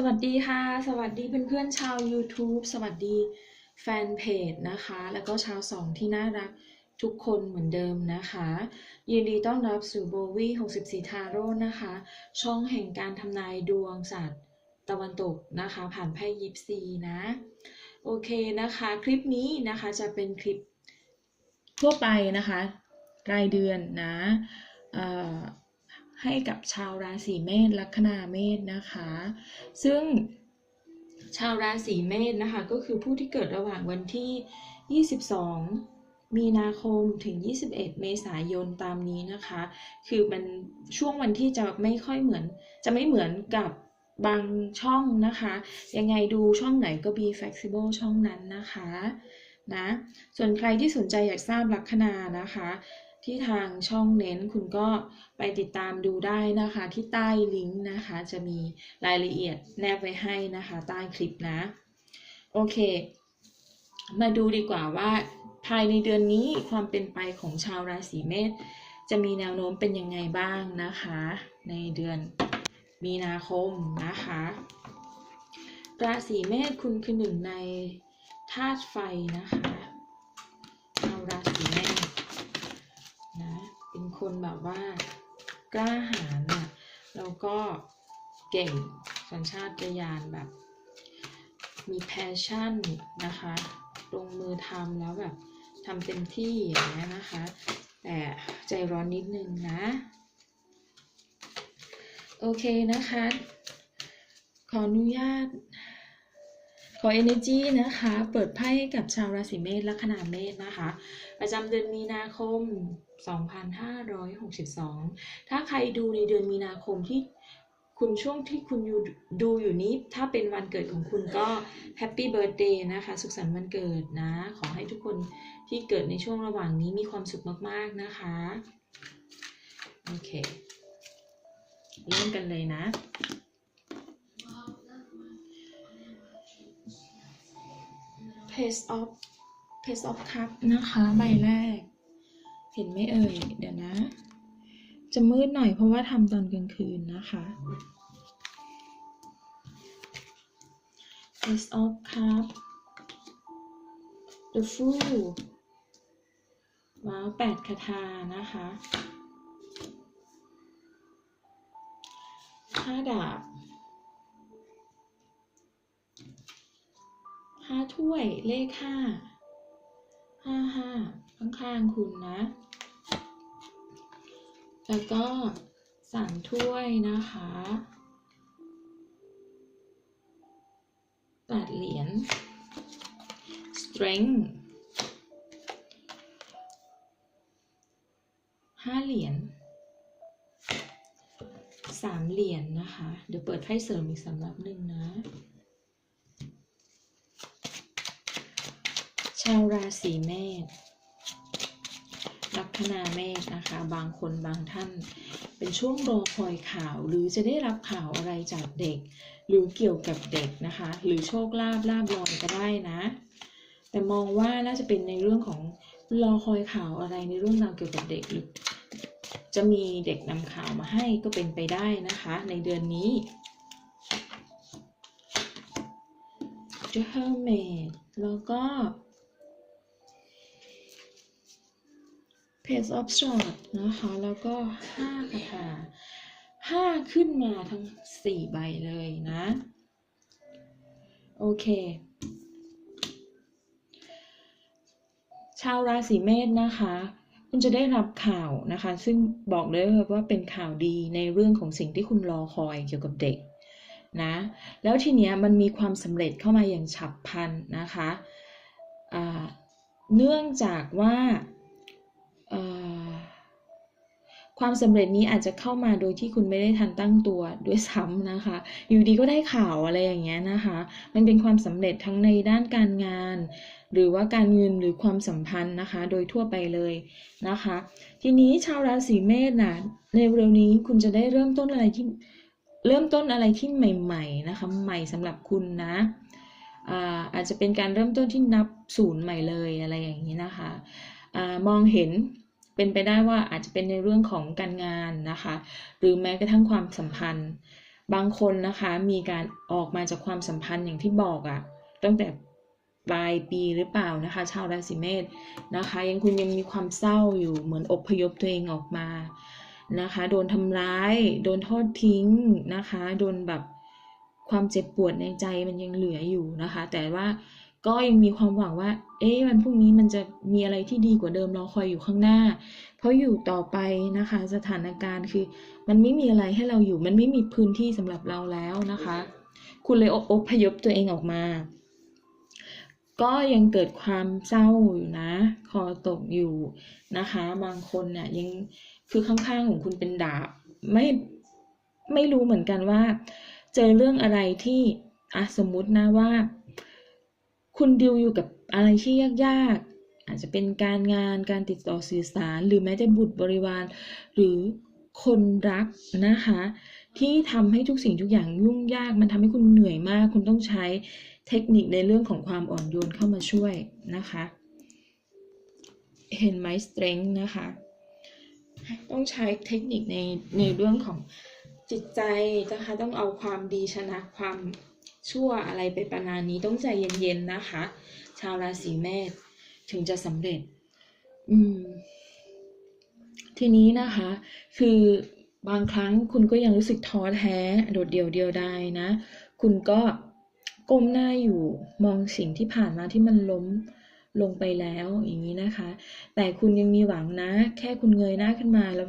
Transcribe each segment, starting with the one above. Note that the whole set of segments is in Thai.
สวัสดีค่ะ สวัสดีเพื่อนๆชาว YouTube สวัสดีแฟนเพจนะคะ แล้วก็ชาวสองที่น่ารักทุกคนเหมือนเดิมนะคะ ยินดีต้อนรับสู่โบวี่64 ทาโร่นะคะ ช่องแห่งการทำนายดวงศาสตร์ตะวันตกนะคะ ผ่านไพ่ยิปซีนะ โอเคนะคะ คลิปนี้นะคะจะเป็นคลิปทั่วไปนะคะ รายเดือนนะ ให้กับชาวราศีเมษลัคนาเมษนะคะ ซึ่งชาวราศีเมษนะคะ ก็คือผู้ที่เกิดระหว่างวันที่ 22 มีนาคมถึง 21 เมษายนตามนี้นะคะ คือมันช่วงวันที่จะไม่ค่อยเหมือน จะไม่เหมือนกับบางช่องนะคะ ยังไงดูช่องไหนก็ be flexible ช่องนั้นนะคะนะส่วนใครที่สนใจอยากทราบลัคนานะคะ ที่ทางช่องเน้นคุณก็ไปติดตามดูได้นะคะ ที่ใต้ลิงก์นะคะ จะมีรายละเอียดแนบไว้ให้นะคะ ใต้คลิปนะ โอเค มาดูดีกว่าว่า ภายในเดือนนี้ความเป็นไปของชาวราศีเมษจะมีแนวโน้มเป็นยังไงบ้างนะคะ ในเดือนมีนาคมนะคะ ราศีเมษคุณคือหนึ่งในธาตุไฟนะคะ คนแบบว่ากล้าหาญนะแล้วก็เก่งสัญชาตญาณแบบ มีแพชชั่นนะคะลงมือทำแล้วแบบทำเต็มที่อย่างนี้นะคะ แต่ใจร้อนนิดนึงนะ โอเคนะคะ ขออนุญาต ขอ energy นะคะ เปิดไพ่กับชาวราศีเมษละขนาเมษนะคะ ประจำเดือนมีนาคม 2562 ถ้าใครดูในเดือนมีนาคมที่คุณช่วงที่คุณอยู่ดูอยู่นี้ ถ้าเป็นวันเกิดของคุณก็แฮปปี้เบิร์ดเดย์นะคะ สุขสันต์วันเกิดนะ ขอให้ทุกคนที่เกิดในช่วงระหว่างนี้มีความสุขมากๆนะคะ โอเค เริ่มกันเลยนะ Page of Page of Cup นะคะใบแรก เห็นไหมเอ่ย เดี๋ยวนะ จะมืดหน่อยเพราะว่าทำตอนกลางคืนนะคะ Ace of Cup The Fool ว้าวแปดคาถานะคะห้าดาบ ห้าถ้วยเลขห้าห้าห้าข้างๆคุณนะ แล้วก็สามถ้วยนะคะแปดเหรียญ strength ห้าเหรียญสามเหรียญนะคะ เดี๋ยวเปิดไพ่เสริมอีกสำหรับหนึ่งนะ ชาวราศีเมษลัคนาเมษนะคะ บางคนบางท่าน เป็นช่วงรอคอยข่าว หรือจะได้รับข่าวอะไรจากเด็ก หรือเกี่ยวกับเด็กนะคะ หรือโชคลาภลาบลอยก็ได้นะ แต่มองว่าน่าจะเป็นในเรื่องของรอคอยข่าวอะไรในเรื่องราวเกี่ยวกับเด็กหรือจะมีเด็กนำข่าวมาให้ก็เป็นไปได้นะคะ ในเดือนนี้ The Hermit แล้วก็ Page of Sword นะคะ แล้วก็ห้าคาถาห้าขึ้นมาทั้งสี่ใบเลยนะ โอเค ชาวราศีเมษนะคะคุณจะได้รับข่าวนะคะ ซึ่งบอกเลยว่าเป็นข่าวดีในเรื่องของสิ่งที่คุณรอคอยเกี่ยวกับเด็กนะแล้วทีเนี้ยมันมีความสำเร็จเข้ามาอย่างฉับพลันนะคะอ่าเนื่องจากว่า ความสำเร็จนี้อาจจะเข้ามาโดยที่คุณไม่ได้ทันตั้งตัวด้วยซ้ำนะคะ อยู่ดีก็ได้ข่าวอะไรอย่างเงี้ยนะคะ มันเป็นความสำเร็จทั้งในด้านการงาน หรือว่าการเงินหรือความสัมพันธ์นะคะ โดยทั่วไปเลยนะคะ ทีนี้ชาวราศีเมษนะในเร็วนี้คุณจะได้เริ่มต้นอะไรที่เริ่มต้นอะไรที่ใหม่ ๆนะคะ ใหม่สำหรับคุณนะอาอาจจะเป็นการเริ่มต้นที่นับศูนย์ใหม่เลยอะไรอย่างนี้นะคะ มองเห็นเป็นไปได้ว่าอาจจะเป็นในเรื่องของการงานนะคะ หรือแม้กระทั่งความสัมพันธ์ บางคนนะคะมีการออกมาจากความสัมพันธ์อย่างที่บอกอะตั้งแต่ปลายปีหรือเปล่านะคะ ชาวราศีเมษนะคะ ยังคุณยังมีความเศร้าอยู่เหมือนอบพยพตัวเองออกมานะคะ โดนทำร้าย โดนทอดทิ้งนะคะ โดนแบบความเจ็บปวดในใจมันยังเหลืออยู่นะคะ แต่ว่า ก็ยังมีความหวังว่า เอ๊ะวันพรุ่งนี้มันจะมีอะไรที่ดีกว่าเดิมรอคอยอยู่ข้างหน้า เพราะอยู่ต่อไปนะคะ สถานการณ์คือ มันไม่มีอะไรให้เราอยู่ มันไม่มีพื้นที่สำหรับเราแล้วนะคะ คุณเลยอพยพตัวเองออกมา ก็ยังเกิดความเศร้าอยู่นะ คอตกอยู่นะคะ บางคนเนี่ยยังคือข้างๆของคุณเป็นดาบ ไม่ไม่รู้เหมือนกันว่า เจอเรื่องอะไรที่อะสมมตินะว่า คุณดิวอยู่กับอะไรที่ยากๆ อาจจะเป็นการงานการติดต่อสื่อสาร หรือแม้แต่บุตรบริวาร หรือคนรักนะคะ ที่ทำให้ทุกสิ่งทุกอย่างยุ่งยาก มันทำให้คุณเหนื่อยมาก คุณต้องใช้เทคนิคในเรื่องของความอ่อนโยนเข้ามาช่วยนะคะ เห็นไหม strength นะคะ ต้องใช้เทคนิคในในเรื่องของจิตใจนะคะ ต้องเอาความดีชนะความ ชั่วอะไรไปประมาณนี้ต้องใจเย็นๆนะคะ ชาวราศีเมษถึงจะสำเร็จ อืม ทีนี้นะคะ คือบางครั้งคุณก็ยังรู้สึกท้อแท้ โดดเดี่ยวเดียวดายนะ คุณก็ก้มหน้าอยู่มองสิ่งที่ผ่านมาที่มันล้มลงไปแล้วอย่างนี้นะคะ แต่คุณยังมีหวังนะ แค่คุณเงยหน้าขึ้นมาแล้ว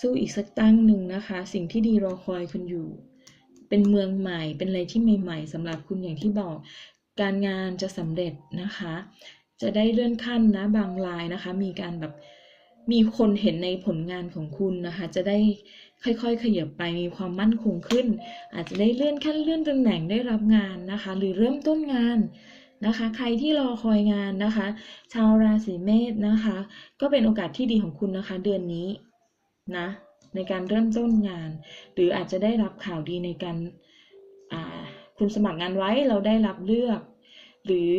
สู้อีกสักตั้งหนึ่งนะคะ สิ่งที่ดีรอคอยคุณอยู่ เป็นเมืองใหม่ เป็นอะไรที่ใหม่ ๆสำหรับคุณอย่างที่บอก การงานจะสำเร็จนะคะ จะได้เลื่อนขั้นนะบางรายนะคะ มีการแบบมีคนเห็นในผลงานของคุณนะคะ จะได้ค่อยๆ ขยับไปมีความมั่นคงขึ้น อาจจะได้เลื่อนขั้นเลื่อนตำแหน่งได้รับงานนะคะ หรือเริ่มต้นงานนะคะ ใครที่รอคอยงานนะคะ ชาวราศีเมษนะคะ ก็เป็นโอกาสที่ดีของคุณนะคะ เดือนนี้นะ ในการเริ่มต้นงาน หรืออาจจะได้รับข่าวดีในการคุณสมัครงานไว้เราได้รับเลือก หรือ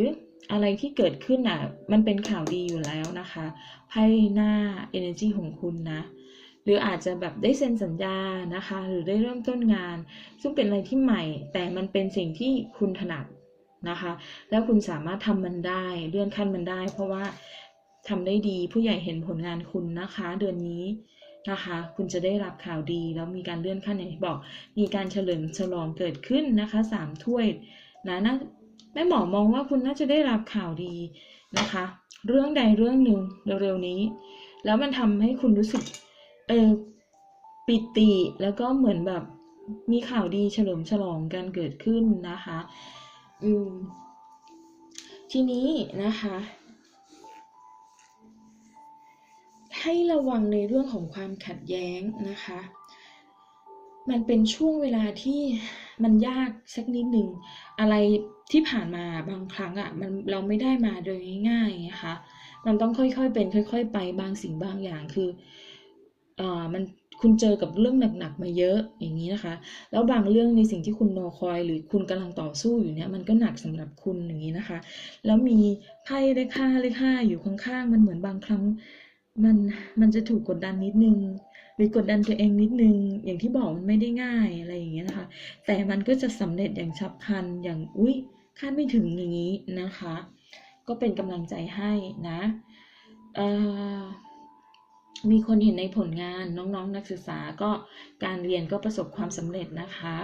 อะไรที่เกิดขึ้นอะมันเป็นข่าวดีอยู่แล้วนะคะไพ่หน้า energy ของคุณนะหรืออาจจะแบบได้เซ็นสัญญานะคะ หรือได้เริ่มต้นงาน ซึ่งเป็นอะไรที่ใหม่ แต่มันเป็นสิ่งที่คุณถนัดนะคะ แล้วคุณสามารถทำมันได้เลื่อนขั้นมันได้ เพราะว่าทำได้ดีผู้ใหญ่เห็นผลงานคุณนะคะ เดือนนี้ นะคะ คุณจะได้รับข่าวดีแล้วมีการเลื่อนขั้นอย่างที่บอก มีการเฉลิมฉลองเกิดขึ้นนะคะสามถ้วยนะนะแม่หมอมองว่าคุณน่าจะได้รับข่าวดีนะคะ เรื่องใดเรื่องหนึ่งเร็วๆนี้ แล้วมันทำให้คุณรู้สึกเออปิติแล้วก็เหมือนแบบมีข่าวดีเฉลิมฉลองกันเกิดขึ้นนะคะ อืมทีนี้นะคะ ให้ระวังในเรื่องของความขัดแย้งนะคะ มันเป็นช่วงเวลาที่มันยากสักนิดหนึ่ง อะไรที่ผ่านมาบางครั้งอะ่ะมันเราไม่ได้มาโดยง่ายๆนะคะ มันต้องค่อยๆเป็น ค่อย ๆ ไปบางสิ่งบางอย่างคืออ่ามันคุณเจอกับเรื่องหนักๆมาเยอะอย่างนี้นะคะ แล้วบางเรื่องในสิ่งที่คุณรอคอย หรือคุณกำลังต่อสู้อยู่เนี่ยมันก็หนักสำหรับคุณอย่างนี้นะคะ แล้วมีไพ่เลขห้าเลขห้าอยู่ข้างๆมันเหมือนบางครั้ง มันมันจะถูกกดดันนิดนึง หรือกดดันตัวเองนิดนึง อย่างที่บอกมันไม่ได้ง่ายอะไรอย่างเงี้ยนะคะ แต่มันก็จะสำเร็จอย่างฉับพลันอย่างอุ้ยคาดไม่ถึงอย่างนี้นะคะ ก็เป็นกำลังใจให้นะมีคนเห็นในผลงานน้องๆนนักศึกษาก็การเรียนก็ประสบความสำเร็จนะคะ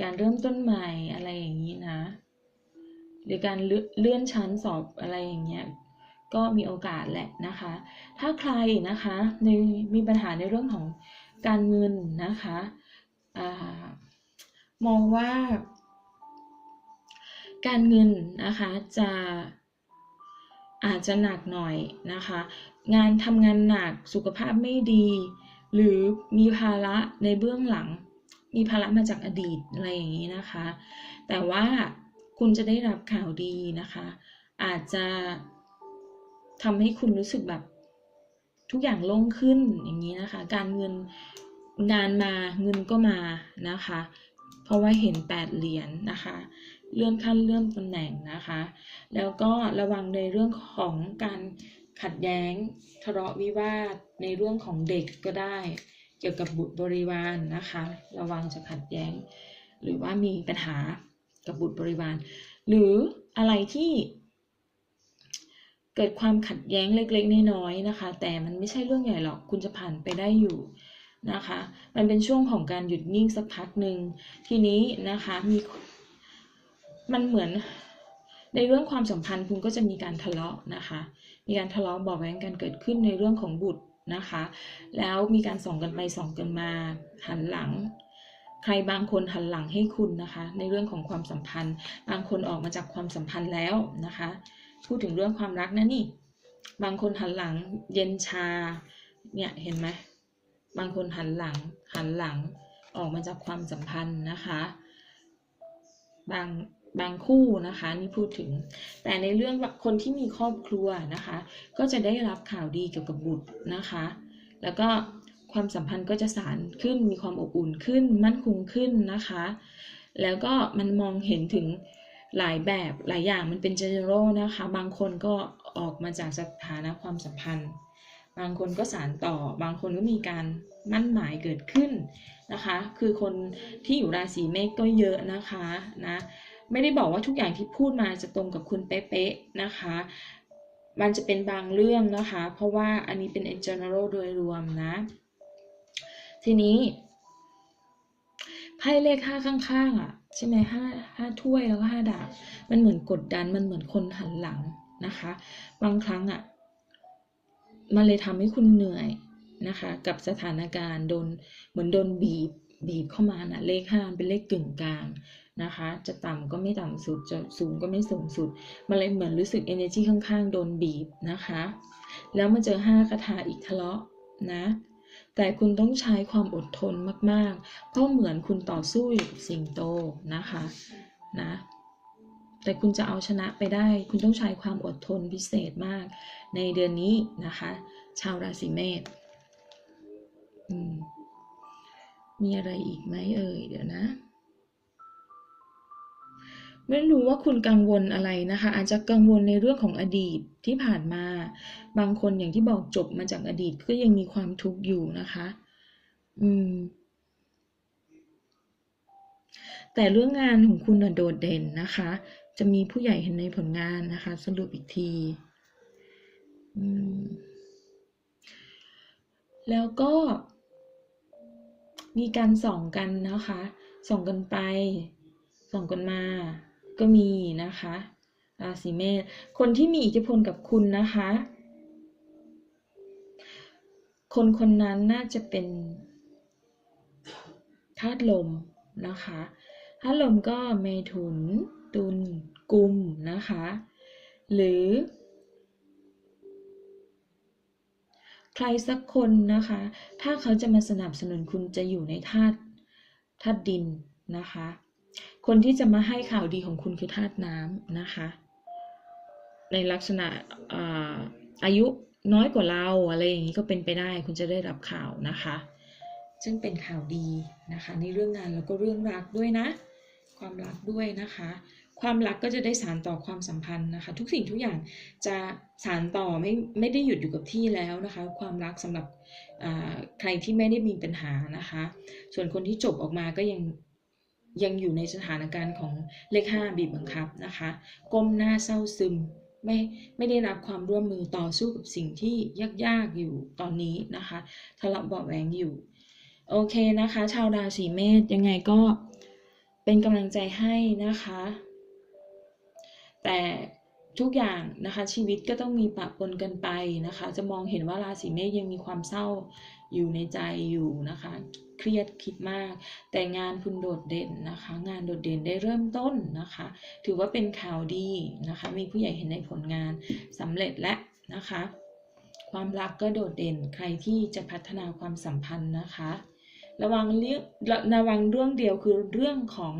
การเริ่มต้นใหม่อะไรอย่างนี้นะ หรือการเลื่อนชั้นสอบอะไรอย่างเงี้ย ก็มีโอกาสแหละนะคะ ถ้าใครนะคะในมีปัญหาในเรื่องของการเงินนะคะอมองว่า การเงินนะคะจะอาจจะหนักหน่อยนะคะ งานทำงานหนักสุขภาพไม่ดี หรือมีภาระในเบื้องหลัง มีภาระมาจากอดีตอะไรอย่างนี้นะคะ แต่ว่าคุณจะได้รับข่าวดีนะคะ อาจจะ ทำให้คุณรู้สึกแบบ ทุกอย่างโล่งขึ้นอย่างนี้นะคะ การเงินงานมาเงินก็มานะคะ เพราะว่าเห็นแปดเหรียญนนะคะเลื่อนขั้นเลื่อนตำแหน่งนะคะ แล้วก็ระวังในเรื่องของการขัดแย้งทะเลาะวิวาทในเรื่องของเด็กก็ได้ เกี่ยวกับบุตรบริวารนนะคะ ระวังจะขัดแย้ง หรือว่ามีปัญหากับบุตรบริวาร หรืออะไรที่ เกิดความขัดแย้งเล็กๆน้อยๆนะคะ แต่มันไม่ใช่เรื่องใหญ่หรอกคุณจะผ่านไปได้อยู่นะคะ มันเป็นช่วงของการหยุดนิ่งสักพักหนึ่งทีนี้นะคะมีมันเหมือนในเรื่องความสัมพันธ์คุณก็จะมีการทะเลาะนะคะ มีการทะเลาะบาะแว้งกันเกิดขึ้นในเรื่องของบุตรนะคะ แล้วมีการส่องกันไปส่องกันมาหันหลัง ใครบางคนหันหลังให้คุณนะคะ ในเรื่องของความสัมพันธ์ บางคนออกมาจากความสัมพันธ์แล้วนะคะ พูดถึงเรื่องความรักนะนี่ บางคนหันหลัง เย็นชา เนี่ยเห็นไหมบางคนหันหลัง หันหลังออกมาจากความสัมพันธ์นะคะ บางบางคู่นะคะนี่พูดถึง แต่ในเรื่องคนที่มีครอบครัวนะคะ ก็จะได้รับข่าวดีเกี่ยวกับบุตรนะคะ แล้วก็ความสัมพันธ์ก็จะสานขึ้นมีความอบอุ่นขึ้น มั่นคงขึ้นนะคะ แล้วก็มันมองเห็นถึง หลายแบบหลายอย่างมันเป็น general นะคะ บางคนก็ออกมาจากสถานะความสัมพันธ์ บางคนก็สานต่อ บางคนก็มีการมั่นหมายเกิดขึ้นนะคะ คือคนที่อยู่ราศีเมษก็เยอะนะคะนะไม่ได้บอกว่าทุกอย่างที่พูดมาจะตรงกับคุณเป๊ะๆนะคะ มันจะเป็นบางเรื่องนะคะ เพราะว่าอันนี้เป็น general โดยรวมนะ ทีนี้ไพ่เลขห้าข้างๆอะ ใช่ไหมห้าห้าถ้วยแล้วก็ห้าดาบมันเหมือนกดดันมันเหมือนคนหันหลังนะคะ บางครั้งอะมันเลยทำให้คุณเหนื่อยนะคะ กับสถานการณ์โดนเหมือนโดนบีบบีบเข้ามานะเลขห้าเป็นเลขกึ่งกลางนะคะ จะต่ำก็ไม่ต่ำสุด จะสูงก็ไม่สูงสุด มันเลยเหมือนรู้สึก energy ข้างๆ โดนบีบนะคะ แล้วมาเจอห้าคาถาอีกทะเลาะนะ แต่คุณต้องใช้ความอดทนมากๆ เพราะเหมือนคุณต่อสู้อยู่กับสิงโตนะคะนะแต่คุณจะเอาชนะไปได้ คุณต้องใช้ความอดทนพิเศษมาก ในเดือนนี้นะคะ ชาวราศีเมษมมีอะไรอีกไหมเอ่ยเดี๋ยวนะ ไม่รู้ว่าคุณกังวลอะไรนะคะ อาจจะกังวลในเรื่องของอดีตที่ผ่านมา บางคนอย่างที่บอกจบมาจากอดีตก็ยังมีความทุกข์อยู่นะคะ อืม แต่เรื่องงานของคุณโดดเด่นนะคะ จะมีผู้ใหญ่เห็นในผลงานนะคะ สรุปอีกที อืม แล้วก็มีการส่องกันนะคะ ส่องกันไป ส่องกันมา ก็มีนะคะราศีเมษคนที่มีอิทธิพลกับคุณนะคะ คนคนนั้นน่าจะเป็นธาตุลมนะคะธาตุลมก็เมถุน ตุลกุมนะคะ หรือ ใครสักคนนะคะ ถ้าเขาจะมาสนับสนุนคุณจะอยู่ในธาตุธาตุดินนะคะ คนที่จะมาให้ข่าวดีของคุณคือธาตุน้ำนะคะ ในลักษณะอาอายุน้อยกว่าเราอะไรอย่างนี้ก็เป็นไปได้ คุณจะได้รับข่าวนะคะ ซึ่งเป็นข่าวดีนะคะ ในเรื่องงานแล้วก็เรื่องรักด้วยนะ ความรักด้วยนะคะ ความรักก็จะได้สานต่อความสัมพันธ์นะคะ ทุกสิ่งทุกอย่างจะสานต่อไม่ไม่ได้หยุดอยู่กับที่แล้วนะคะ ความรักสำหรับใครที่ไม่ได้มีปัญหานะคะ ส่วนคนที่จบออกมาก็ยัง ยังอยู่ในสถานการณ์ของเลขห้าบีบบังคับนะคะก้มหน้าเศร้าซึมไม่ไม่ได้รับความร่วมมือต่อสู้กับสิ่งที่ยากๆอยู่ตอนนี้นะคะทะเลาะเบาะแวงอยู่ โอเคนะคะ ชาวราศีเมษยังไงก็เป็นกำลังใจให้นะคะ แต่ทุกอย่างนะคะชีวิตก็ต้องมีปะปนกันไปนะคะ จะมองเห็นว่าราศีเมษยังมีความเศร้าอยู่ในใจอยู่นะคะ เครียดคิดมาก แต่งานคุณโดดเด่นนะคะ งานโดดเด่นได้เริ่มต้นนะคะ ถือว่าเป็นข่าวดีนะคะ มีผู้ใหญ่เห็นในผลงานสำเร็จและนะคะ ความรักก็โดดเด่นใครที่จะพัฒนาความสัมพันธ์นะคะ ระวังเรื่องระวังเรื่องเดียวคือเรื่องของ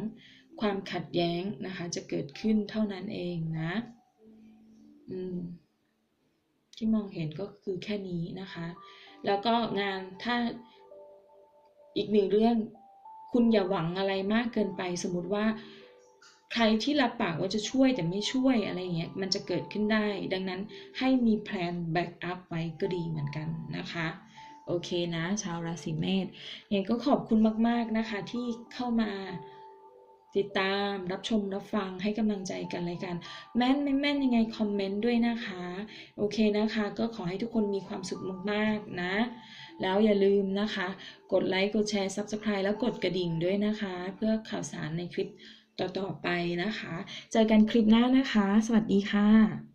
ความขัดแย้งนะคะ จะเกิดขึ้นเท่านั้นเองนะอืมที่มองเห็นก็คือแค่นี้นะคะ แล้วก็งานถ้า อีกหนึ่งเรื่องคุณอย่าหวังอะไรมากเกินไปสมมติว่า ใครที่รับปากว่าจะช่วยแต่ไม่ช่วยอะไรเงี้ยมันจะเกิดขึ้นได้ ดังนั้นให้มีแพลนแบ็กอัพไว้ก็ดีเหมือนกันนะคะโอเคนะ ชาวราศีเมษยังก็ขอบคุณมาก ๆ นะคะที่เข้ามาติดตามรับชมรับฟังให้กำลังใจกันเลยกันแม่นไม่แม่นยังไงคอมเมนต์ด้วยนะคะ โอเคนะคะ ก็ขอให้ทุกคนมีความสุขมาก ๆ นะ แล้วอย่าลืมนะคะ กดไลค์ กดแชร์ Subscribe แล้วกดกระดิ่งด้วยนะคะ เพื่อข่าวสารในคลิปต่อๆไปนะคะ เจอกันคลิปหน้านะคะ สวัสดีค่ะ